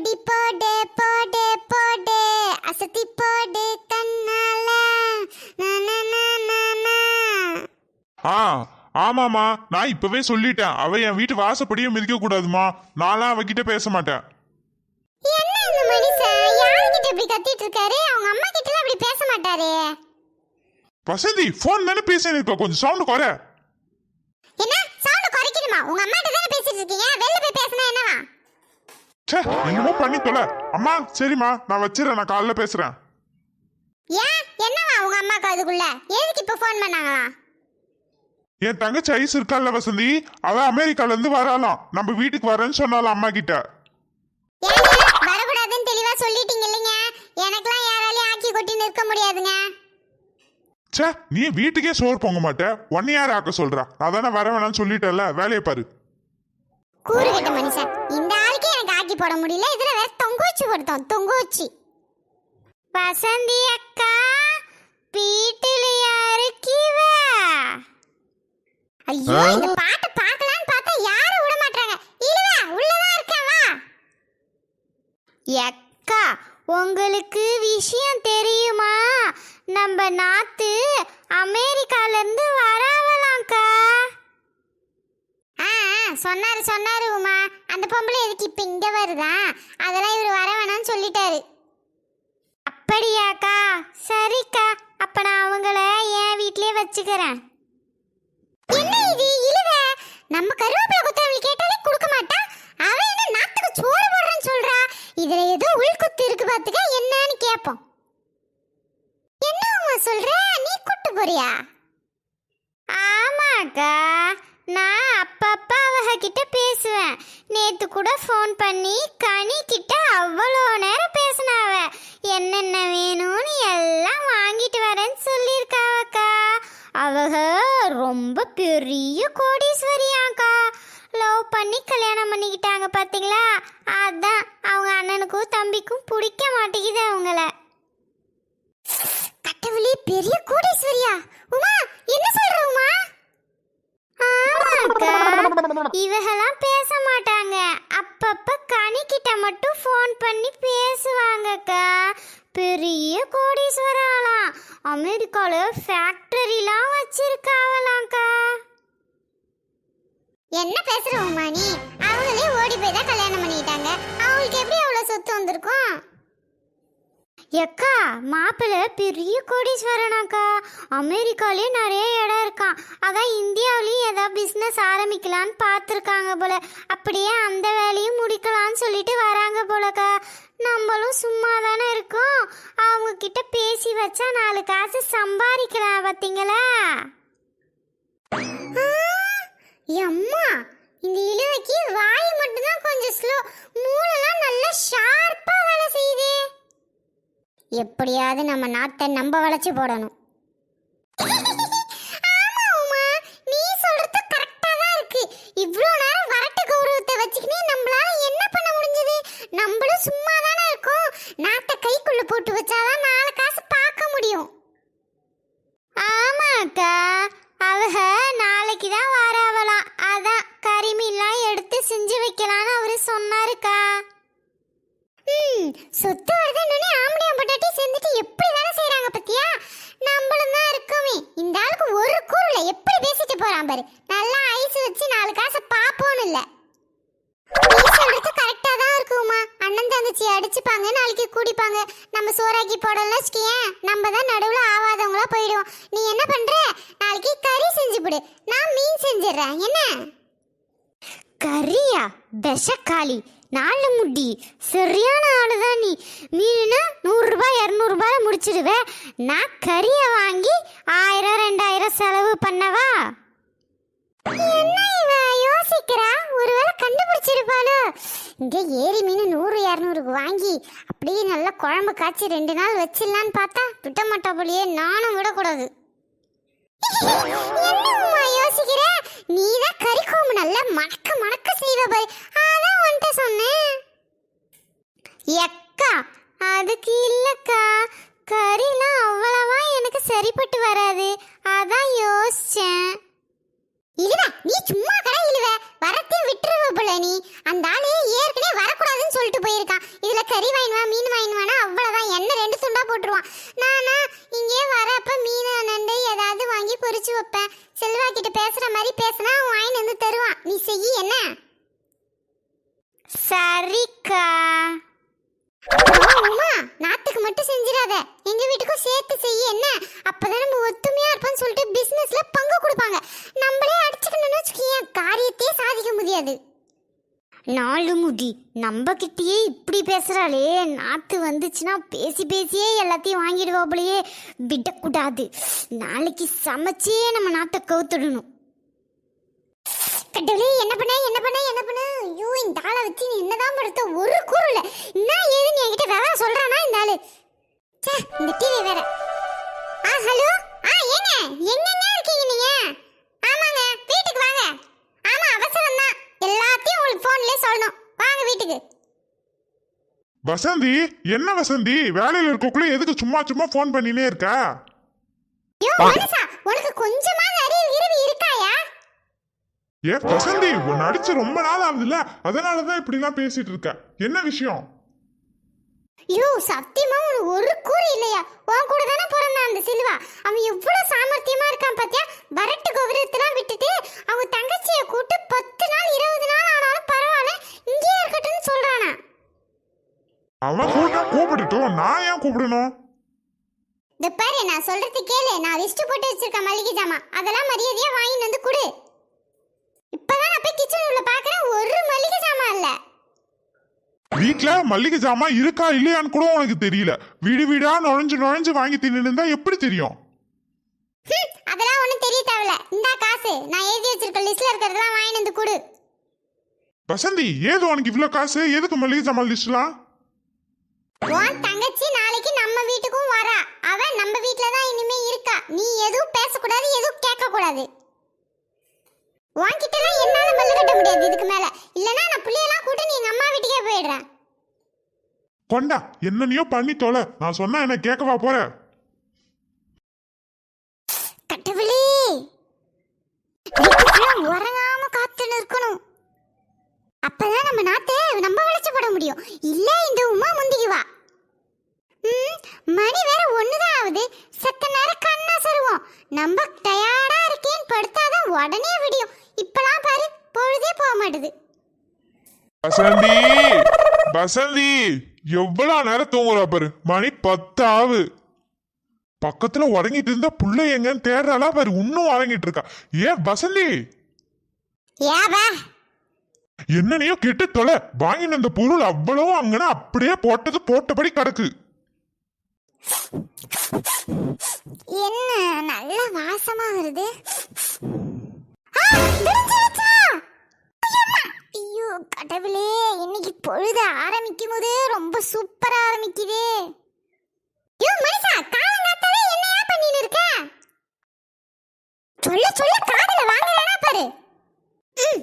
அப்படி போடு போடு போடு. அசத்தி போடு கண்ணால. ஆ ஆமாமா நான் இப்பவே சொல்லிட்டேன். அவ என் வீட்டு வாசப்படியே மிதிக்க கூடாதுமா நான்லாம் அவகிட்ட பேச மாட்டேன். என்ன இந்த மனுஷன் யாருக்கிட்ட இப்படி கத்திட்டு இருக்காரு? அவங்க அம்மா கிட்ட அப்படி பேச மாட்டாரே. வசந்தி ஃபோன் தானே பேசின்னு இருக்க? கொஞ்சம் சவுண்ட் குறை. என்ன? சவுண்ட் குறைக்கணுமா? உங்க அம்மா கிட்ட தானே பேசிட்டு இருக்கீங்க? வெளில போய் பேசினா என்னவா? ச்சே என்னமோ பண்ணி தொலை. அம்மா சரிம்மா நான் வச்சிடறேன் நான் காலைல பேசுறேன். ஏன்? என்னவா உங்க அம்மாக்கு அதுக்குள்ள? எதுக்கு இப்ப ஃபோன் பண்ணாங்களா? என் தங்கச்சி ஐஸ் இருக்கால்ல வசந்தி. அவ அமெரிக்கால இருந்து வராலாம் நம்ம வீட்டுக்கு வரேன்னு சொன்னாலும் அம்மா கிட்ட. ஏங்க வரக்கூடாதுன்னு தெளிவா சொல்லிட்டீங்க இல்லைங்க? எனக்கெல்லாம் யாராலையும் ஆக்கி கொட்டி நிற்க முடியாதுங்க. ச்சே நீ வீட்டுக்கே சோறு பொங்க மாட்ட. ஒன்னு யார் ஆக்க சொல்றா? நான் தானே வர வேணாம்னு சொல்லிட்டேல்ல வேலையை பாரு. கூறுகட்ட மனுஷன். போட முடியல. இதுல வேற தொங்க வச்சு போடுத்தோம் தொங்க வச்சு வசந்தி அக்கா வீட்டுல யாருக்கிவ ஐயோ இந்த பாட்டை பார்க்கலான்னு பார்த்தா யாரும் விட மாட்டாங்க இழுவ உள்ளதான் இருக்கேன் வா. எக்கா உங்களுக்கு விஷயம் தெரியுமா? நம்ம நாத்து அமெரிக்கால இருந்து வராவலாம்க்கா ஆ ஆ, சொன்னாரு சொன்னாரு உமா. அந்த பொம்பளை எதுக்கு இப்போ இங்கே வருதா? அதெல்லாம் இவர் வர வேணாம்னு சொல்லிட்டாரு. அப்படியாக்கா? சரிக்கா. அப்ப நான் அவங்கள என் வீட்லயே வச்சுக்கிறேன். என்ன இது? இழுவ நம்ம கருவேப்பிலை குத்தவங்க கேட்டாலே கொடுக்க மாட்டா? அவ என்ன நாத்துக்கு சோறு போடுறேன்னு சொல்றா? இதுல ஏதோ உள்குத்து இருக்கு பாத்துக்க என்னன்னு கேட்போம் என்ன உமா சொல்ற? நீ கூட்டு போறியா? ஆமாக்கா. நான் அப்பா கிட்ட பேசுவேன். நேத்து கூட ஃபோன் பண்ணி கனி கிட்ட அவ்வளோ நேரம் பேசினாவ. என்னென்ன வேணும்னு எல்லாம் வாங்கிட்டு வரேன்னு சொல்லியிருக்காவக்கா. அவக ரொம்ப பெரிய கோடீஸ்வரியாக்கா. லவ் பண்ணி கல்யாணம் பண்ணிக்கிட்டாங்க பார்த்தீங்களா அதான் அவங்க அண்ணனுக்கும் தம்பிக்கும் பிடிக்க மாட்டேங்குது அவங்கள. கடவுளே பெரிய கோடீஸ்வரியா? உமா என்ன சொல்ற உமா? இவகெல்லாம் பேச மாட்டாங்க. அப்பப்ப கனிக்கிட்ட மட்டும் ஃபோன் பண்ணி பேசுவாங்கக்கா. பெரிய கோடீஸ்வராலாம். அமெரிக்கால ஃபேக்டரிலாம் வச்சிருக்காவலாம்க்கா என்ன பேசுற உமா நீ அவங்களே ஓடி போய் தான் கல்யாணம் பண்ணிட்டாங்க அவங்களுக்கு எப்படி அவ்வளவு சொத்து வந்திருக்கும்? எக்கா மாப்பிள்ளை பெரிய கோடீஸ்வரனாக்கா. அமெரிக்காலே நிறைய இடம் இருக்கான். அதான் இந்தியாவிலையும் ஏதாவது பிஸ்னஸ் ஆரம்பிக்கலான்னு பார்த்துருக்காங்க போல. அப்படியே அந்த வேலையும் முடிக்கலான்னு சொல்லிட்டு வராங்க போலக்கா. நம்மளும் சும்மா தானே இருக்கோம். அவங்க கிட்ட பேசி வச்சா நாலு காசு சம்பாதிக்கலாம் பார்த்தீங்களா அம்மா இந்த இழுவைக்கு வாய் மட்டும்தான் கொஞ்சம் ஸ்லோ மூளைலாம் நல்லா ஷார்ப்பாக வேலை செய்யுது. எப்படியாவது நம்ம நாட்டை நம்ப வளைச்சு போடணும் ஆமா உமா நீ சொல்றது கரெக்டா தான் இருக்கு இவ்ளோ நேரம் வரட்டு கௌரவத்தை வச்சுக்கினே நம்மளால என்ன பண்ண முடிஞ்சது நம்மளும் சும்மா தானே இருக்கோம் நாட்டை கைக்குள்ள போட்டு வச்சாதான் நாலு காசு பார்க்க முடியும் ஆமாக்கா அவக நாளைக்கு தான் வராவலாம் அதான் கறிமீன்லாம் எடுத்து செஞ்சு வைக்கலான்னு அவரு சொன்னாருக்கா ம் சொத்து வருதுன்னு ஆம்படியா பொட்டாட்டி சேர்ந்துட்டு எப்படி வேலை செய்றாங்க பத்தியா நம்மளும் தான் இருக்கோமே இந்த ஆளுக்கு ஒரு கூறுல எப்படி பேசிட்டு போறான் பாரு நல்லா ஐஸ் வச்சு நாலு காசை பாப்போன்னு இல்ல. நீ சொல்றது கரெக்டா தான் இருக்குமா அண்ணன் தங்கச்சி அடிச்சுப்பாங்க நாளைக்கு கூடிப்பாங்க. நம்ம சோறாக்கி போடல வச்சுக்கியேன் நம்ம தான் நடுவுல ஆவாதவங்களா போயிடுவோம். நீ என்ன பண்ற? நாளைக்கு கறி செஞ்சு போடு. நான் மீன் செஞ்சிடுறேன். என்ன? கறியா? விஷக்காளி. நாலு முடி. சரியான ஆளுதான் நீ. மீனுனா நூறுரூபா இரநூறுபாய் முடிச்சிடுவ. நான் கறியை வாங்கி இங்கே ஏரி மீன் நூறு இரநூறுக்கு வாங்கி அப்படியே நல்லா குழம்பு காய்ச்சி ரெண்டு நாள் வச்சிடலான்னு பார்த்தா விட்ட மாட்டா போலியே நானும் விடக்கூடாது. என்ன உமா யோசிக்கிற? நீதான் கறி குழம்பு நல்லா மணக்க மணக்க செய்வ பாரு. அதான் வந்துட்டு சொன்னேன். எக்கா அதுக்கு இல்லக்கா. கறிலாம் அவ்வளவா எனக்கு சரிப்பட்டு வராது. அதான் யோசிச்சேன். இழுவ நீ சும்மா கடை நீ அந்த ஆளு ஏற்கனவே வரக்கூடாதுன்னு சொல்லிட்டு போயிருக்கான் கறி வாங்கினா மீன் வாங்கினுவானா அவ்வளவுதான். என்ன ரெண்டு துண்டா போட்டுருவான். நானா இங்கே வரப்ப மீன் நண்டு ஏதாவது வாங்கி பொரிச்சு வைப்பேன். செல்வா கிட்ட பேசுற மாதிரி பேசினா அவன் வந்து தருவான். நீ செய்ய என்ன? சரிக்கா. உமா நாத்துக்கு மட்டும் செஞ்சிடாத. எங்க வீட்டுக்கும் சேர்த்து செய்ய என்ன? அப்பதான் நம்ம ஒத்துமையா இருப்போம்னு சொல்லிட்டு பிசினஸ்ல பங்கு கொடுப்பாங்க நம்மளே அடிச்சுக்கணும்னு வச்சுக்கேன் காரியத்தையே சாதிக்க முடியாது நாலு முடி நம்ம கிட்டேயே இப்படி பேசுகிறாளே நாத்து வந்துச்சுன்னா பேசி பேசியே எல்லாத்தையும் வாங்கிடுவா விடக்கூடாது. நாளைக்கு சமைச்சே நம்ம நாட்டை கவுத்துடணும். கடவுளே என்ன பண்ண என்ன பண்ண என்ன பண்ண? ஐயோ இந்த ஆளை வச்சு நீ என்னதான் படுத்த? ஒரு கூறுல என்ன ஏதுன்னு என்கிட்ட வேற சொல்றானா இந்த ஆளு? ச்சே இந்த டிவி வேற. ஆ ஹலோ? ஆ ஏங்க? எங்கங்க இருக்கீங்க நீங்க? ஆமாங்க வீட்டுக்கு வாங்க. ஆமா அவசரம் தான் எல்லாத்தையும் உங்களுக்கு ஃபோன்லயே சொல்லணும். வாங்க வீட்டுக்கு. வசந்தி என்ன வசந்தி? வேலையில இருக்கக்குள்ள எதுக்கு சும்மா சும்மா ஃபோன் பண்ணினே இருக்க? யோ மனுஷா உனக்கு கொஞ்சமாவது அறிவு இரவு இருக்காயா? ஏ வசந்தி உன்னை அடிச்சு ரொம்ப நாள் ஆகுதுல்ல? அதனாலதான் இப்படிலாம் பேசிட்டு இருக்க. என்ன விஷயம்? ஐயோ சத்தியமா உனக்கு ஒரு கூறு இல்லையா? உன் கூட தானே பிறந்தான் அந்த சிலுவா? அவன் எவ்வளவு சாமர்த்தியமா இருக்கான் பாத்தியா? வரட்டு கோபுரத்தெல்லாம் விட்டுட்டு அவங்க தங்கச்சியை கூட்டு பத்து நாள் இருபது நாள் ஆனாலும் பரவாயில்ல இங்கேயே இருக்கட்டும்னு சொல்றானா. அவன் கூட்ட கூப்பிட்டுட்டோம் நான் ஏன் கூப்பிடணும்? இந்த பாரு நான் சொல்றது கேளு. நான் லிஸ்ட் போட்டு வச்சிருக்கேன் மளிகை ஜாமான் அதெல்லாம் மரியாதையா வாங்கிட்டு வந்து கொடு. இப்பதான் நான் போய் கிச்சன் உள்ள பாக்குறேன். ஒரு மளிகை ஜாமான் இல்ல. வீட்ல மல்லிகை ஜாமான் இருக்கா இல்லையான்னு கூட உனக்கு தெரியல. வீடு வீடா நுழைஞ்சு நுழைஞ்சு வாங்கி தின்னு இருந்தா எப்படி தெரியும்? அதெல்லாம் ஒண்ணும் தெரிய தேவையில்ல. இந்தா காசு. நான் எழுதி வச்சிருக்க லிஸ்ட்ல இருக்கிறதெல்லாம் வாங்கிட்டு வந்து கொடு. வசந்தி ஏது உனக்கு இவ்ளோ காசு? எதுக்கு மல்லிகை ஜாமான் லிஸ்ட்லாம் உன் தங்கச்சி நாளைக்கு நம்ம வீட்டுக்கும் வரா. அவ நம்ம வீட்ல தான் இனிமே இருக்கா. நீ எதுவும் பேசக்கூடாது எதுவும் கேட்க கூடாது உன்கிட்ட எல்லாம் என்னால மல்லு கட்ட முடியாது இதுக்கு மேல. இல்லனா நான் புள்ளையெல்லாம் கூட்டி நீ எங்க அம்மா வீட்டுக்கே போயிடுறேன். கொண்டா என்னனையோ பண்ணி தொலை. நான் சொன்னா என்ன கேட்கவா போற? வீட்டுக்குள்ள உறங்காம காத்துன்னு இருக்கணும் அப்பதான் நம்ம நாட்டை நம்ம வளர்ச்சிப்பட முடியும். இல்ல இந்த உமா முந்திக்குவா மணி வேற ஒண்ணுதான் ஆகுது. செத்த நேரம் கண்ணா சருவோம். நம்ம டயர்டா இருக்கேன்னு படுத்தாதான் உடனே விடியும். இப்பலாம் பாரு பொழுதே போக மாட்டுது. வசந்தி வசந்தி எவ்வளவு நேரம் தூங்குறா பாரு. மணி பத்து ஆவு பக்கத்துல உறங்கிட்டு இருந்தா புள்ள எங்கன்னு தேடுறாளா பாரு. இன்னும் உறங்கிட்டு இருக்கா. ஏன் வசந்தி? என்னனையோ கெட்டு தொலை. வாங்கின அந்த பொருள் அவ்வளவும் அங்கன அப்படியே போட்டது போட்டபடி கிடக்கு. என்ன நல்ல வாசமா வருது? ஆ, விடிஞ்சிருச்சா? ஐயம்மா! ஐயோ கடவுளே இன்னைக்கு பொழுது ஆரம்பிக்கும் போதே ரொம்ப சூப்பரா ஆரம்பிக்குதே. ஐயோ மனுஷா காலங்காத்தாவே என்னையா பண்ணிட்டு இருக்க? சொல்ல சொல்ல காதுல வாங்கலனா பாரு. ம்,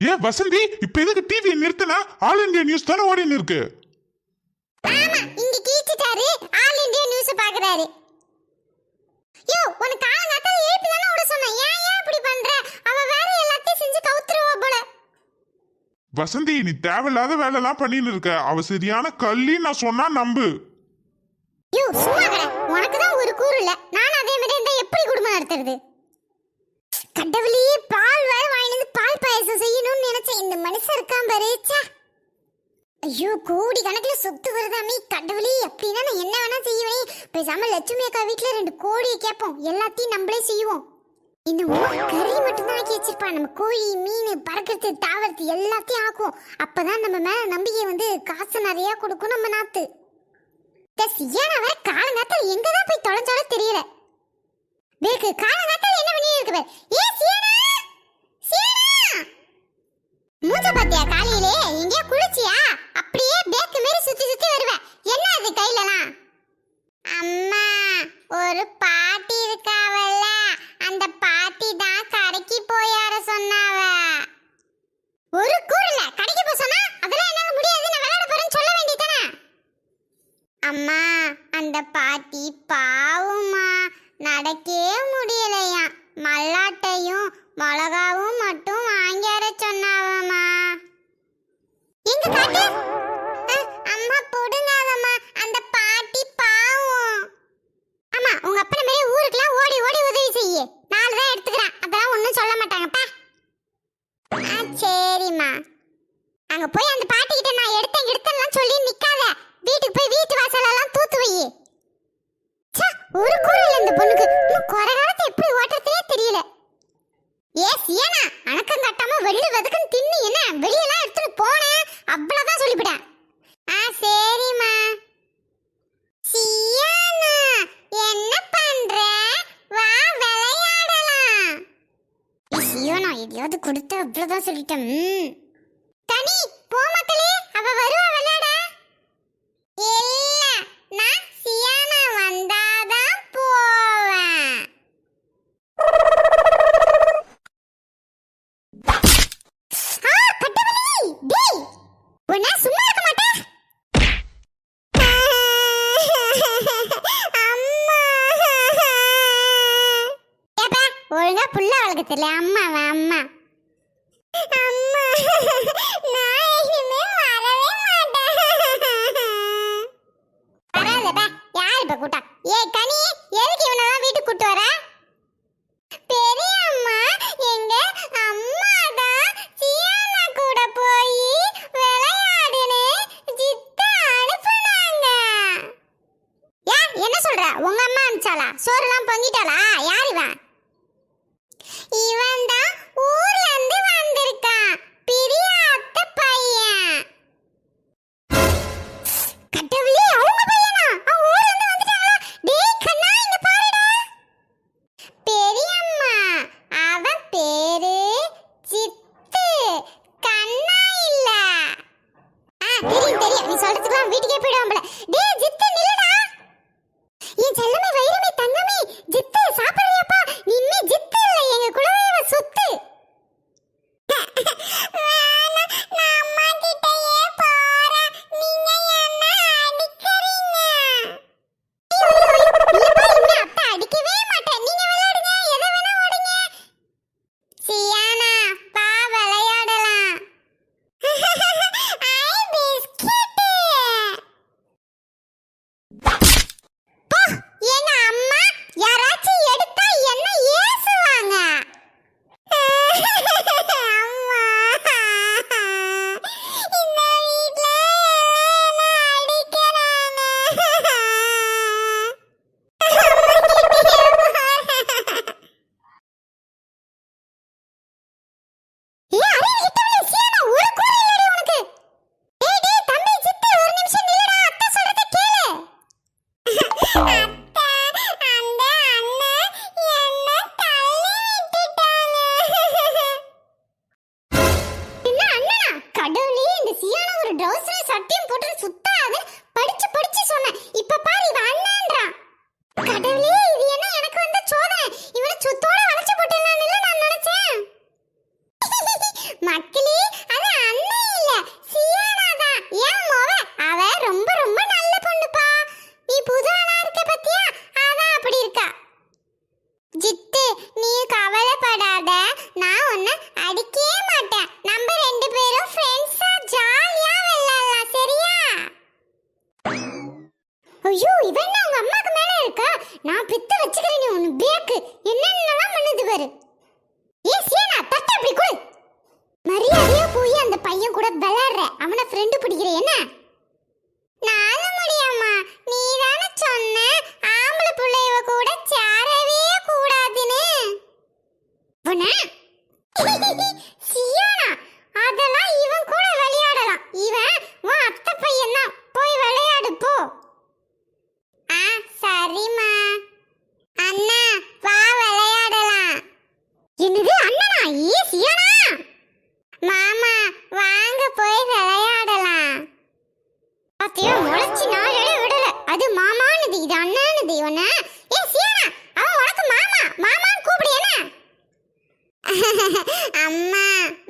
ஏன் வசந்தி இப்ப எதுக்கு டிவி நிறுத்தலாம் ஆல் இந்தியா நியூஸ் தானே ஓடின்னு இருக்கு. பாக்குறாரு யோ உனக்கு காலங்காத்தால எழுப்பி தானே விட சொன்னேன். ஏன் ஏன் இப்படி பண்ற? அவ வேற எல்லாத்தையும் செஞ்சு கவுத்துருவா போல. வசந்தி நீ தேவையில்லாத வேலைலாம் பண்ணின்னு இருக்க. அவ சரியான கள்ளி நான் சொன்னா நம்பு. யோ சும்மா கடை உனக்கு தான் ஒரு கூறு இல்ல. நானும் அதே மாதிரி இருந்தா எப்படி குடும்பம் நடத்துறது? கடவுளே பால் வேற வாங்கிட்டு வந்து பால் பாயசம் செய்யணும்னு நினைச்சேன். இந்த மனுஷன் இருக்கான் பாரு. ஐயோ கோடி கணக்குல சொத்து வருதாமே கடவுளே அப்படின்னா நான் என்ன வேணா செய்வேன். பேசாம லட்சுமி அக்கா வீட்டுல ரெண்டு கோழியை கேட்போம் எல்லாத்தையும் நம்மளே செய்வோம். இந்த உமா கறி மட்டும் தான் ஆக்கி வச்சிருப்பான். நம்ம கோழி மீன் பறக்கிறது தாவறது எல்லாத்தையும் ஆக்குவோம். அப்பதான் நம்ம மேல நம்பிக்கை வந்து காசு நிறைய கொடுக்கும் நம்ம நாத்து. ஏன்னா காலங்காத்தால் எங்கதான் போய் தொலைஞ்சாலும் தெரியல. பேக்கு காலங்காத்தால என்ன பண்ணி இருக்கு? ஏ சியானா! மூஞ்ச பாத்தியா காலையிலே? எங்கேயா குளிச்சியா? அப்படியே பேக்கு மாரி சுத்தி சுத்தி வருவ. என்ன அது கையிலலாம்? அம்மா ஒரு பாட்டி இருக்காவல்ல. அந்த பாட்டி தான் கடைக்கு போயார சொன்னாவ. ஒரு கூறல கடைக்கு போய் சொன்னா அதெல்லாம் என்னால முடியாது. நான் விளையாட போறேன்னு சொல்ல வேண்டியதானே அம்மா அந்த பாட்டி பாவுமா நடக்கே முடியலையா அங்க போய் அந்த பாட்டி கிட்ட நான் எடுத்தேன் எடுத்தேன்லாம் சொல்லி நிக்காத. வீட்டுக்கு போய் வீட்டு வாசல் எல்லாம் தூத்து வை. ஒரு குரல் இந்த பொண்ணுக்கு. இன்னும் குறை காலத்தை எப்படி ஓட்டுறதுனே தெரியல. ஏ சியனா அணக்கம் கட்டாம வெள்ளு வெதுக்குன்னு தின்னு என்ன? வெளியெல்லாம் எடுத்துட்டு போனேன் அவ்வளவுதான் சொல்லிவிட்டேன். ஆ சரிம்மா. சியானா என்ன பண்ற? வா விளையாடலாம். சியானா எதையாவது கொடுத்து அவ்வளவுதான் சொல்லிட்டேன். ஒழுங்கா புள்ள வளர்க்க தெரியல. அம்மா அம்மா. அம்மா. நான் எதுவுமே வரவே மாட்டேன். வராத யார் இப்ப கூட்டா? ஏய் கனி எதுக்கு இவனெல்லாம் வீட்டுக்கு கூட்டு வர? பெரிய அம்மா எங்க அம்மா தான் கூட போய் விளையாடுனே ஜித்தா அனுப்புனாங்க. ஏன் என்ன சொல்ற? உங்க அம்மா அனுப்பிச்சாளா? சோறுலாம் பொங்கிட்டாளா? Bye. முளைச்சி நாலு விடல. அது மாமானுது இது அண்ணானுது இவன. ஏ சீனா அவன் உனக்கு மாமா. மாமான்னு கூப்பிடு என்ன? அம்மா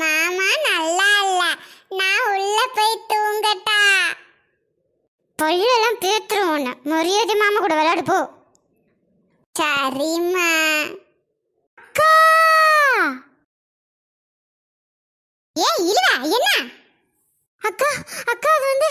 மாமா நல்லா இல்ல. நான் உள்ள போய் தூங்கட்டா. பொய்யெல்லாம் பேத்துரும் ஒன்று மரியாதை மாமா கூட விளையாடு போ. சரிம்மா. அக்கா! ஏய் இல்லடா என்ன? அக்கா அக்கா அது வந்து